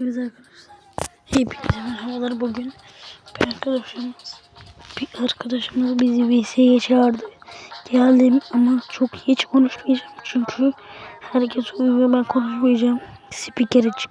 Evet arkadaşlar. Hepinize merhabalar bugün. Bir arkadaşımız, bir arkadaşımız bizi VS'ye çağırdı. Geldim ama çok hiç konuşmayacağım çünkü herkes uyuyor ben konuşmayacağım. Spikere çık.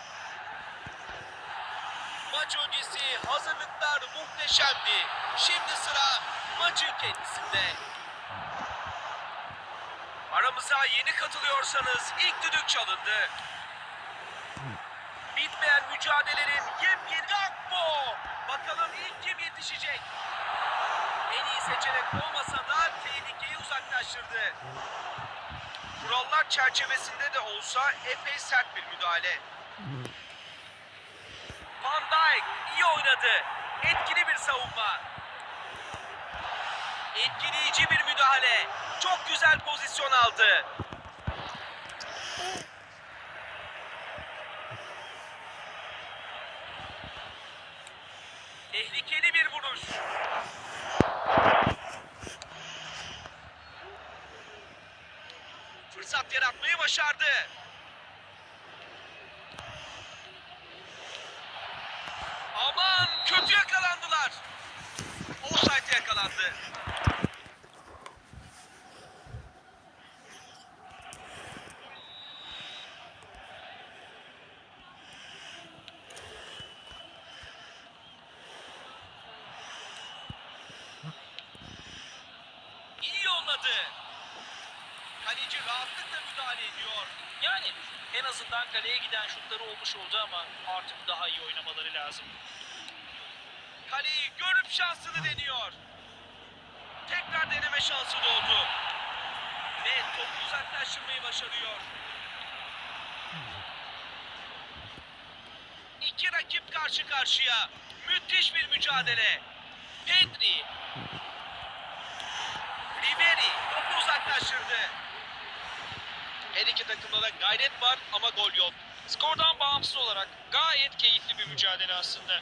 Maç öncesi hazırlıklar muhteşemdi. Şimdi sıra maçın kendisinde. Aramıza yeni katılıyorsanız ilk düdük çalındı. Bitmeyen mücadelelerin yepyeni Gakpo. Bakalım ilk kim yetişecek? En iyi seçenek olmasa da tehlikeyi uzaklaştırdı. Kurallar çerçevesinde de olsa epey sert bir müdahale. Dijk iyi oynadı. Etkili bir savunma. Etkileyici bir müdahale. Çok güzel pozisyon aldı. Tehlikeli bir vuruş. Fırsat yaratmayı başardı. Kötü yakalandılar. Offside'e yakalandı. İyi yolladı. Kaleci rahatlıkla müdahale ediyor. Yani en azından kaleye giden şutları olmuş oldu ama artık daha iyi oynamaları lazım. Görüp şansını deniyor. Tekrar deneme şansı doğdu. Ve topu uzaklaştırmayı başarıyor. İki rakip karşı karşıya. Müthiş bir mücadele. Pedri. Ribery topu uzaklaştırdı. Her iki takımda da gayret var ama gol yok. Skordan bağımsız olarak gayet keyifli bir mücadele aslında.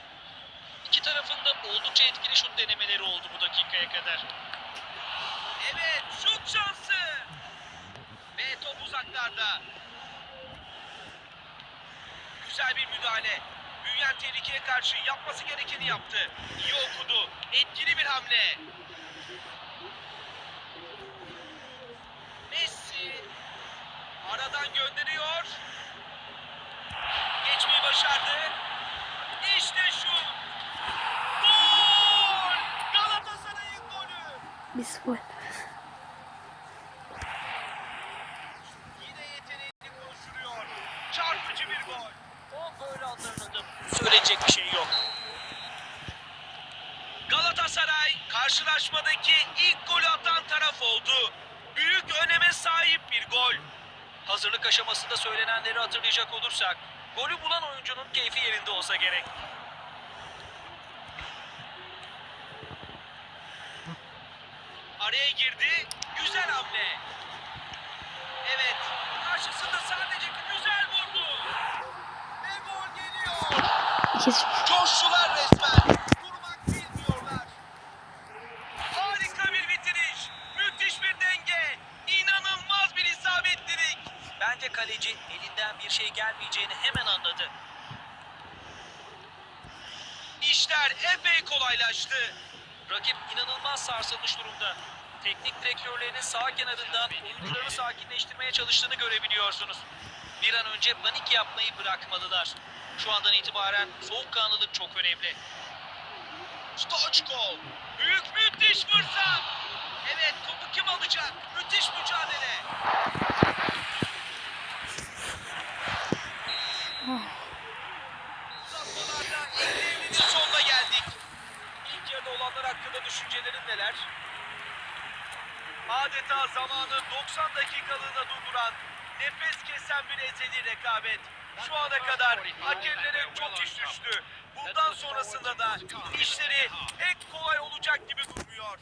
İki tarafın da oldukça etkili şut denemeleri oldu bu dakikaya kadar. Evet şut şansı. Ve top uzaklarda. Güzel bir müdahale. Büyüyen tehlikeye karşı yapması gerekeni yaptı. İyi okudu. Etkili bir hamle. Messi aradan gönderiyor. Geçmeyi başardı. İşte şu. Gol! Galatasaray'ın konuşturuyor. Çarpıcı bir gol. O böyle anlarında söyleyecek bir şey yok. Galatasaray karşılaşmadaki ilk golü atan taraf oldu. Büyük öneme sahip bir gol. Hazırlık aşamasında söylenenleri hatırlayacak olursak golü bulan oyuncunun keyfi yerinde olsa gerek. Araya girdi. Güzel hamle. Evet. Karşısında sadece güzel vurdu. Ve gol geliyor. Coştular resmen. Durmak bilmiyorlar. Harika bir bitiriş. Müthiş bir denge. İnanılmaz bir isabetlilik. Bence kaleci elinden bir şey gelmeyeceğini hemen anladı. İşler epey kolaylaştı. Rakip inanılmaz sarsılmış durumda teknik direktörlerinin sağ kenarından oyuncuları sakinleştirmeye çalıştığını görebiliyorsunuz. Bir an önce panik yapmayı bırakmalılar. Şu andan itibaren soğukkanlılık çok önemli. Stoçkov! Büyük müthiş fırsat! Evet topu kim alacak? Müthiş mücadele! Uzatmalarda ilk devrinin sonuna geldik. İlk yarıda olanlar hakkında düşüncelerin neler? Zamanı 90 dakikalığına durduran nefes kesen bir ezeli rekabet. Şu ana kadar hakemlere çok iş düştü. Bundan sonrasında da işleri pek kolay olacak gibi durmuyor.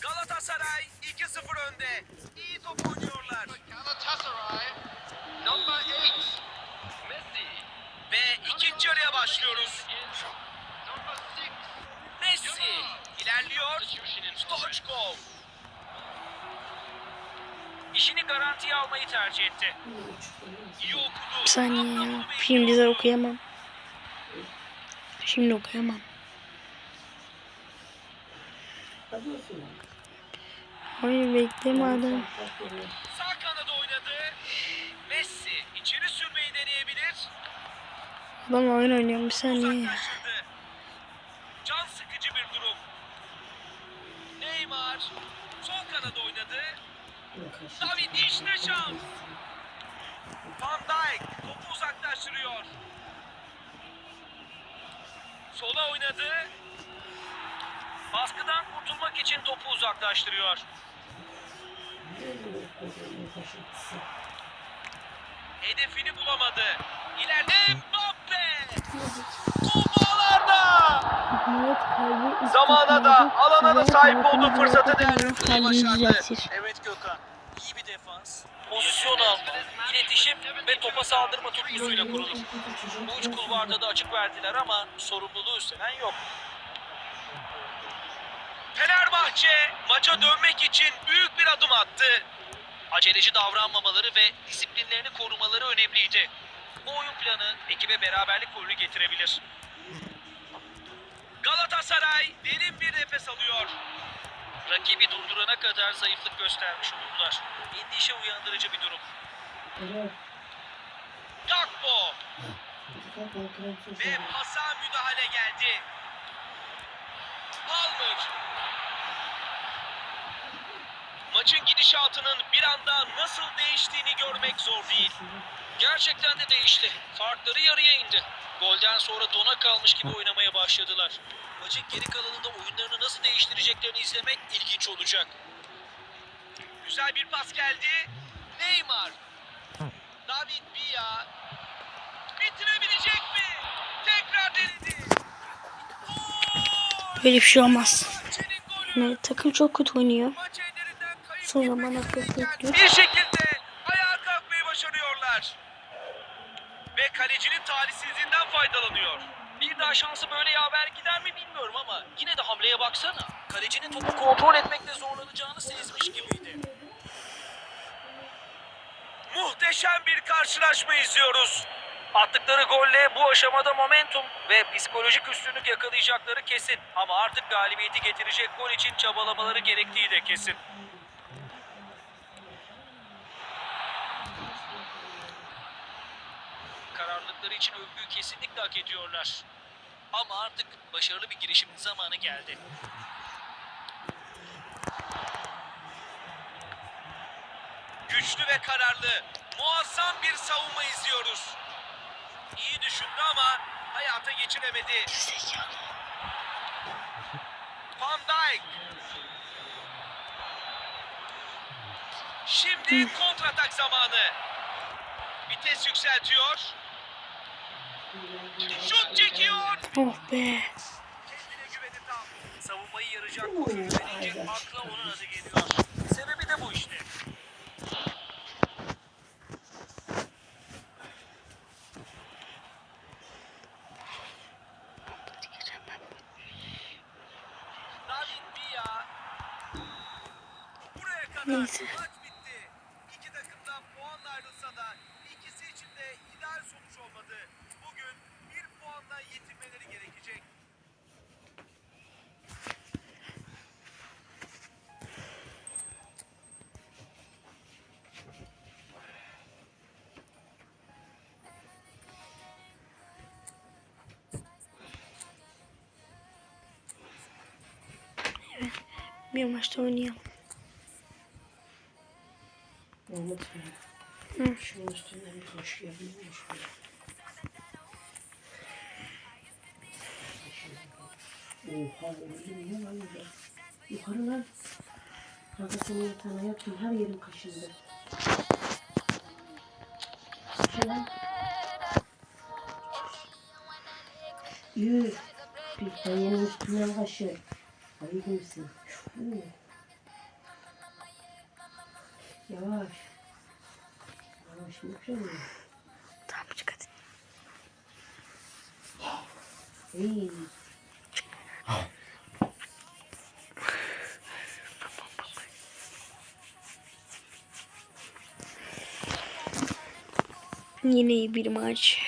Galatasaray 2-0 önde. İyi top oynuyorlar. Galatasaray, number eight, Messi. Ve ikinci yarıya başlıyoruz. Number six, Messi ilerliyor. Stoichkov. İşini garantiye almayı tercih etti. İyi okudu. Bir saniye ya. Şimdi bekliyor. okuyamam. Şimdi okuyamam. Hayır bekle madem. Sağ kanada oynadı. Messi içeri sürmeyi deneyebilir. Adam oyun oynuyor bir saniye. Uzaklaştırdı. Can sıkıcı bir durum. Neymar sol kanada oynadı. David işte şans. Van Dijk topu uzaklaştırıyor. Sola oynadı. Baskıdan kurtulmak için topu uzaklaştırıyor. Hedefini bulamadı. İleride Mbappe. Kalbi Zamana da alana da sahip olduğu fırsatı değerlendirmeyi başardı. Evet Gökhan. Pozisyon alma, iletişim ve topa saldırma tutkusuyla kurulur. Bu üç kulvarda da açık verdiler ama sorumluluğu üstlenen yok. Fenerbahçe maça dönmek için büyük bir adım attı. Aceleci davranmamaları ve disiplinlerini korumaları önemliydi. Bu oyun planı ekibe beraberlik golü getirebilir. Galatasaray derin bir nefes alıyor. Rakibi durdurana kadar zayıflık göstermiş oldular. Endişe uyandırıcı bir durum. Gakpo ve pasa müdahale geldi. Palmer. Maçın gidişatının bir anda nasıl değiştiğini görmek zor değil. Gerçekten de değişti. Farkları yarıya indi. Golden sonra dona kalmış gibi oynamaya başladılar. Maçın geri kalanında oyunlarını nasıl değiştireceklerini izlemek ilginç olacak. Güzel bir pas geldi. Neymar. David Villa. Bitirebilecek mi? Tekrar denedi. Böyle bir şey olmaz. Yani takım çok kötü oynuyor. Son üzereyken kadar Bir şekilde ayağa kalkmayı başarıyorlar. Ve kalecinin talihsizliğinden faydalanıyor. Daha şansı böyle yaver gider mi bilmiyorum ama yine de hamleye baksana. Kalecinin topu kontrol etmekte zorlanacağını sezmiş gibiydi. Muhteşem bir karşılaşma izliyoruz. Attıkları golle bu aşamada momentum ve psikolojik üstünlük yakalayacakları kesin. Ama artık galibiyeti getirecek gol için çabalamaları gerektiği de kesin. Kararlılıkları için övgüyü kesinlikle hak ediyorlar. Ama artık başarılı bir girişimin zamanı geldi. Güçlü ve kararlı, muazzam bir savunma izliyoruz. İyi düşündü ama hayata geçiremedi. Van Dijk. Şimdi kontratak zamanı. Vites yükseltiyor. Şut çekiyor. Oh be. Savunmayı yarayacak koşucu denince akla onun adı geliyor. Sebebi de bu işte. Neyse. Bir maçta oynayalım. Mahmut Hı. Bey. Şunun üstünden bir hoş yapılmış. Oha öyle mi lan ya? Yukarı lan. Kanka senin yatağına yattım. Her yerim kaşındı. Şöyle. Yürü. Bir penyenin üstünden kaşı. Ayıp mısın? Yürü. Yavaş. Yavaş Mükremin. Tamam çık hadi. Hey. Yine iyi bir maç.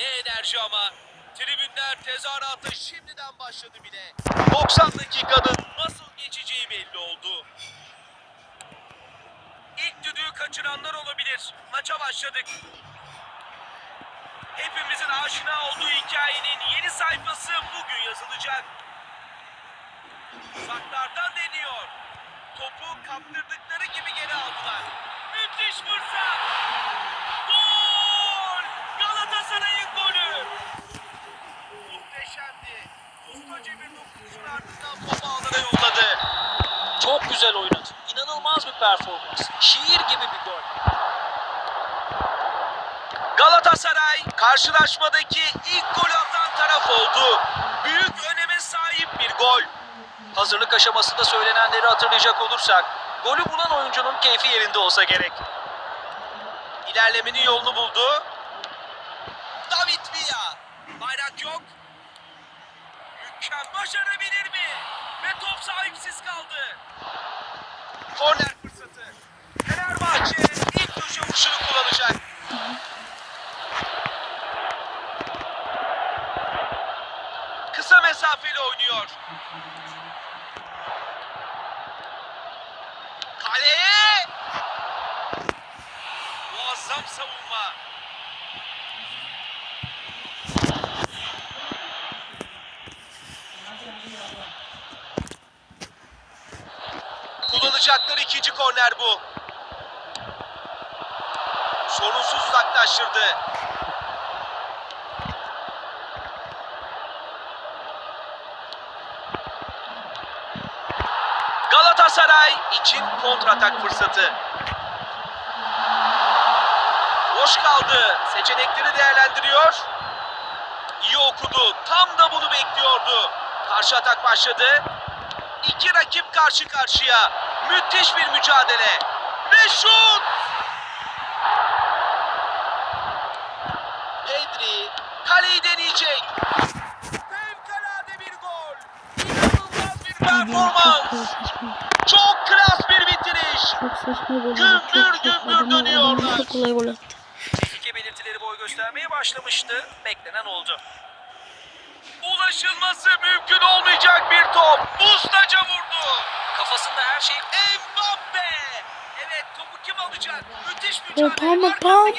Ne enerji ama. Tribünler tezahüratı şimdiden başladı bile. 90 dakikanın nasıl geçeceği belli oldu. İlk düdüğü kaçıranlar olabilir. Maça başladık. Hepimizin aşina olduğu hikayenin yeni sayfası bugün yazılacak. Uzaklardan deniyor. Topu kaptırdıkları gibi geri aldılar. Müthiş fırsat. Gol! Galatasaray'ın golü. Muhteşemdi. Ustaca bir dokunuşun ardından topu ağlara yolladı. Çok güzel oynadı. İnanılmaz bir performans. Şiir gibi bir gol. Galatasaray karşılaşmadaki ilk golü atan taraf oldu. Büyük öneme sahip bir gol. Hazırlık aşamasında söylenenleri hatırlayacak olursak, golü bulan oyuncunun keyfi yerinde olsa gerek. İlerlemenin yolunu buldu. David Villa. Bayrak yok. Mükemmel başarabilir mi? Ve top sahipsiz kaldı. Korner fırsatı. Fenerbahçe ilk köşe vuruşunu kullanacak. Kısa mesafeli oynuyor. Kaleye! Muazzam savunma. Kullanacakları ikinci korner bu. Sorunsuz uzaklaştırdı. Galatasaray için kontratak fırsatı. Boş kaldı. Seçenekleri değerlendiriyor. İyi okudu. Tam da bunu bekliyordu. Karşı atak başladı. İki rakip karşı karşıya. Müthiş bir mücadele. Ve şut! Pedri kaleyi deneyecek. Fevkalade bir gol. İnanılmaz bir performans. Çok klas bir bitiriş. Gümbür gümbür dönüyorlar. Çok kolay gol attı. Tehlike belirtileri boy göstermeye başlamıştı. Beklenen oldu. Ulaşılması mümkün olmayacak bir top. Ustaca vurdu. Kafasında her şey Mbappe. Evet topu kim alacak? Müthiş mücadele. Palmer, Palmer.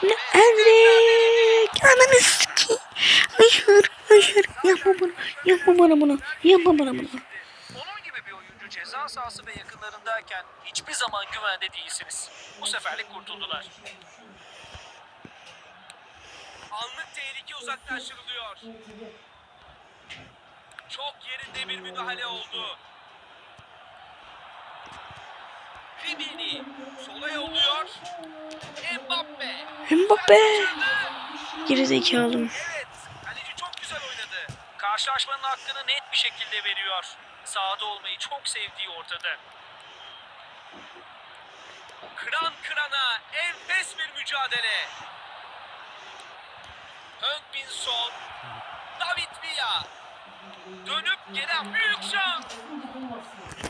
Şimdi Enrik. Ananı sikeyim. Hayır. Hayır. Yapma bunu. Yapma bana bunu. Yapma bana bunu. Onun gibi bir oyuncu ceza sahası ve yakınlarındayken hiçbir zaman güvende değilsiniz. Bu seferlik kurtuldular. Anlık tehlike uzaklaştırılıyor. Çok yerinde bir müdahale oldu. Ribini sola yolluyor. Mbappe. Mbappe. Gerizekalım. Evet, kaleci çok güzel oynadı. Karşılaşmanın hakkını net bir şekilde veriyor. Sahada olmayı çok sevdiği ortada. Kıran kırana enfes bir mücadele. Heung-Min Son, David Villa. Dönüp gelen büyük şans.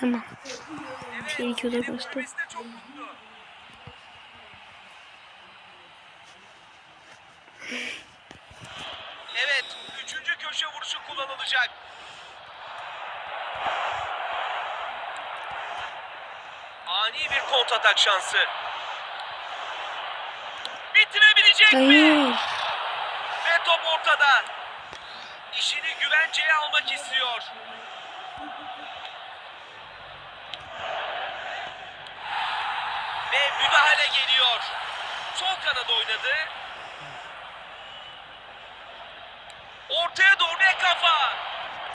Tamam. Evet, de çok mutlu. Evet, üçüncü köşe vuruşu kullanılacak. Ani bir kontratak şansı. Bitirebilecek mi? Hayır. Ve top ortada. İşini güvenceye almak istiyor. Ve müdahale geliyor. Sol kanada oynadı. Ortaya doğru bir kafa.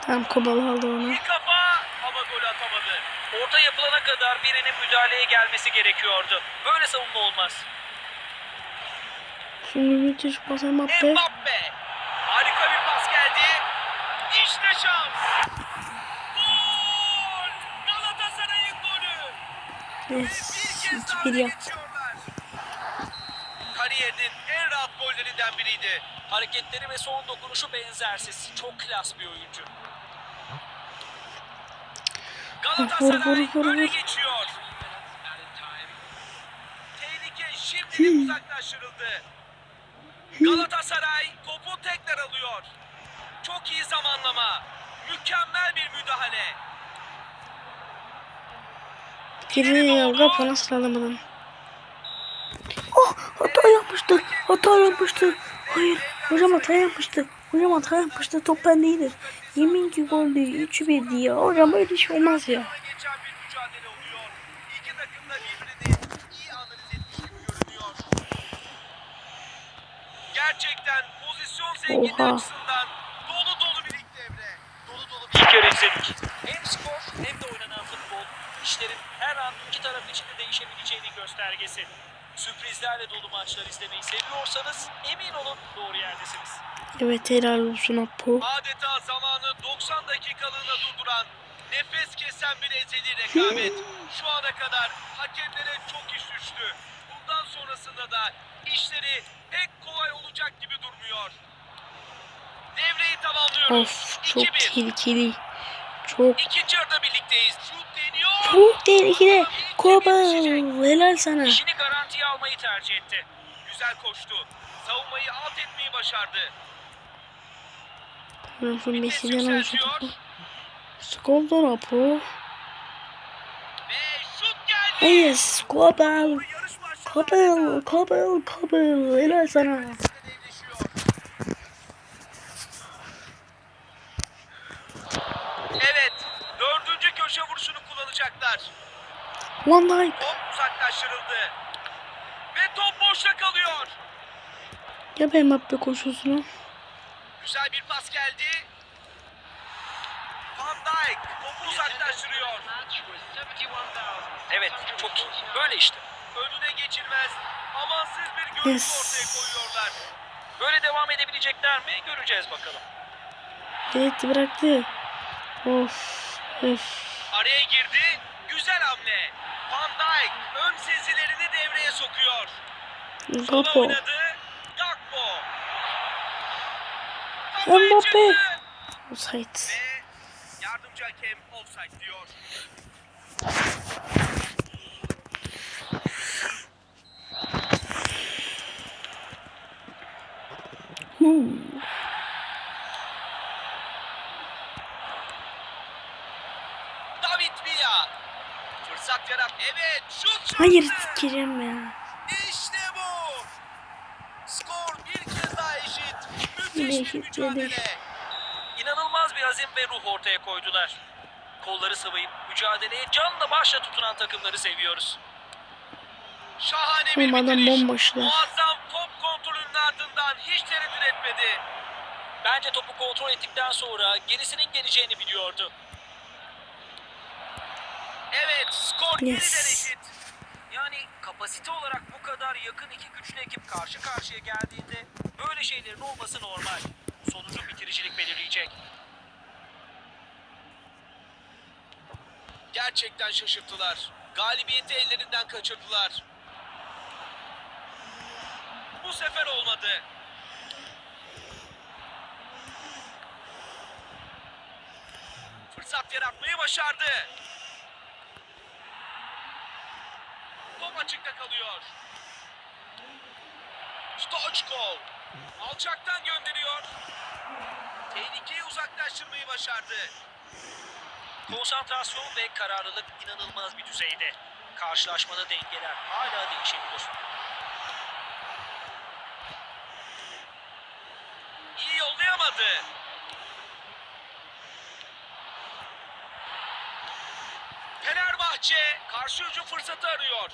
Tamam Kobal aldı onu. Bir kafa ama gol atamadı. Orta yapılana kadar birinin müdahaleye gelmesi gerekiyordu. Böyle savunma olmaz. Şimdi müthiş pas Mbappe. Mbappe. Harika bir pas geldi. İşte şans. Gol! Galatasaray'ın golü. Yes. Bir kez daha 2-1 öne yaptı. geçiyorlar. Kariyerinin en rahat gollerinden biriydi. Hareketleri ve son dokunuşu benzersiz. Çok klas bir oyuncu. Galatasaray Vur, vur, vur, öne geçiyor. Tehlike şimdi uzaklaştırıldı. Galatasaray topu tekrar alıyor. Çok iyi zamanlama. Mükemmel bir müdahale. Geri ya kafa nasıl alamadın? Oh hata yapmıştı. Hata yapmıştı. Hayır. Hocam hata yapmıştı. Hocam hata yapmıştı. Top bendeydi. Yemin ki gol değil. 3-1 ya. Hocam öyle şey olmaz ya. Yana geçen bir mücadele oluyor. İki takım da birbirini iyi analiz etmiş gibi görünüyor. Gerçekten pozisyon zenginliği açısından dolu dolu bir ilk devre. Dolu dolu bir İlk kere izledik. Hem skor hem de oynanan futbol işlerin her an iki taraf için de değişebileceğinin göstergesi. Sürprizlerle dolu maçlar izlemeyi seviyorsanız emin olun doğru yerdesiniz. Evet helal olsun Apo. Adeta zamanı 90 dakikalığına durduran, nefes kesen bir ezeli rekabet. Şu ana kadar hakemlere çok iş düştü. Bundan sonrasında da işleri pek kolay olacak gibi durmuyor. Devreyi tamamlıyoruz. Of çok 2-1. tehlikeli. Çok İkinci yarıda birlikteyiz. Şut deniyor. çok tehlikeli. Geçecek. helal sana. İşini garantiye almayı tercih etti. Güzel koştu. Savunmayı alt etmeyi başardı. Ben şu Messi'den Apo. Ve şut geldi. Hayır başladı. Kobal. Kobal. Kobal. Helal sana. Köşe vuruşunu kullanacaklar. Van Dijk. Top uzaklaştırıldı. Ve top boşta kalıyor. Ya ben Mbappe koşusunu. Güzel bir pas geldi. Van Dijk topu uzaklaştırıyor. Match was 71,000. Evet çok iyi. Böyle işte. Önüne geçilmez. Amansız bir görüntü Yes. ortaya koyuyorlar. Böyle devam edebilecekler mi? Göreceğiz bakalım. Evet bıraktı. Of. Araya girdi. Güzel hamle. Van Dijk ön sezilerini devreye sokuyor. Sola Gapo. oynadı. Gakpo. Kafayı Mbappe. Offside. Ve yardımcı hakem offside diyor. Huu. David Villa. Yarat. Evet şut şansı. Hayır sikeceğim ya. İşte bu. Skor bir kez daha eşit. Müthiş bir mücadele. İnanılmaz bir azim ve ruh ortaya koydular. Kolları sıvayıp mücadeleye canla başla tutunan takımları seviyoruz. Şahane bir Oğlum adam bitiriş. bomboşlar. Muazzam top kontrolünün ardından hiç tereddüt etmedi. Bence topu kontrol ettikten sonra gerisinin geleceğini biliyordu. Evet skor Yes. yeniden eşit. Yani kapasite olarak bu kadar yakın iki güçlü ekip karşı karşıya geldiğinde böyle şeylerin olması normal. Sonucu bitiricilik belirleyecek. Gerçekten şaşırttılar. Galibiyeti ellerinden kaçırdılar. Bu sefer olmadı. Fırsat yaratmayı başardı. Top açıkta kalıyor. Stoichkov alçaktan gönderiyor. Tehlikeyi uzaklaştırmayı başardı. Konsantrasyon ve kararlılık inanılmaz bir düzeyde. Karşılaşmada dengeler hala değişebilir. İyi yollayamadı. Fenerbahçe karşı hücum fırsatı arıyor.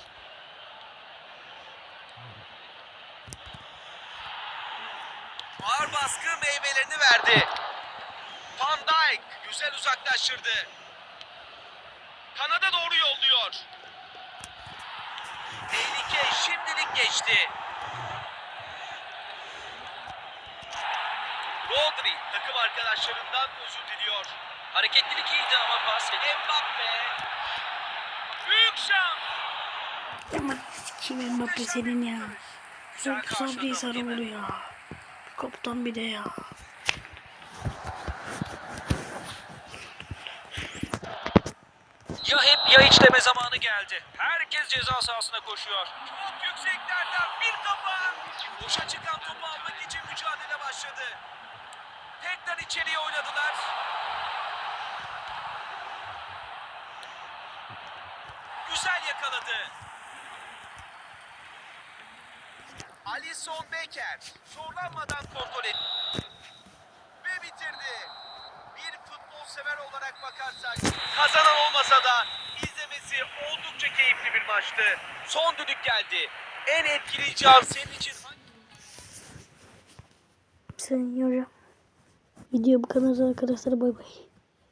Ağır baskı meyvelerini verdi. Van Dijk güzel uzaklaştırdı. Kanada doğru yolluyor. Tehlike şimdilik geçti. Rodri takım arkadaşlarından özür diliyor. Hareketlilik iyiydi ama pas Mbappe. Büyük şans. Ama kim Mbappe senin ya. Güzel Çok sabri karşıladı sarı ya. Kaptan bir de ya. Ya hep ya hiç deme zamanı geldi. Herkes ceza sahasına koşuyor. Çok yükseklerden bir kafa. Boşa çıkan topu almak için mücadele başladı. Tekrar içeriye oynadılar. Güzel yakaladı. Alisson Becker zorlanmadan kontrol etti. Ve bitirdi. Bir futbol sever olarak bakarsak kazanan olmasa da izlemesi oldukça keyifli bir maçtı. Son düdük geldi. En etkileyici an senin için hangi? Sen. Video bu kadar arkadaşlar bay bay.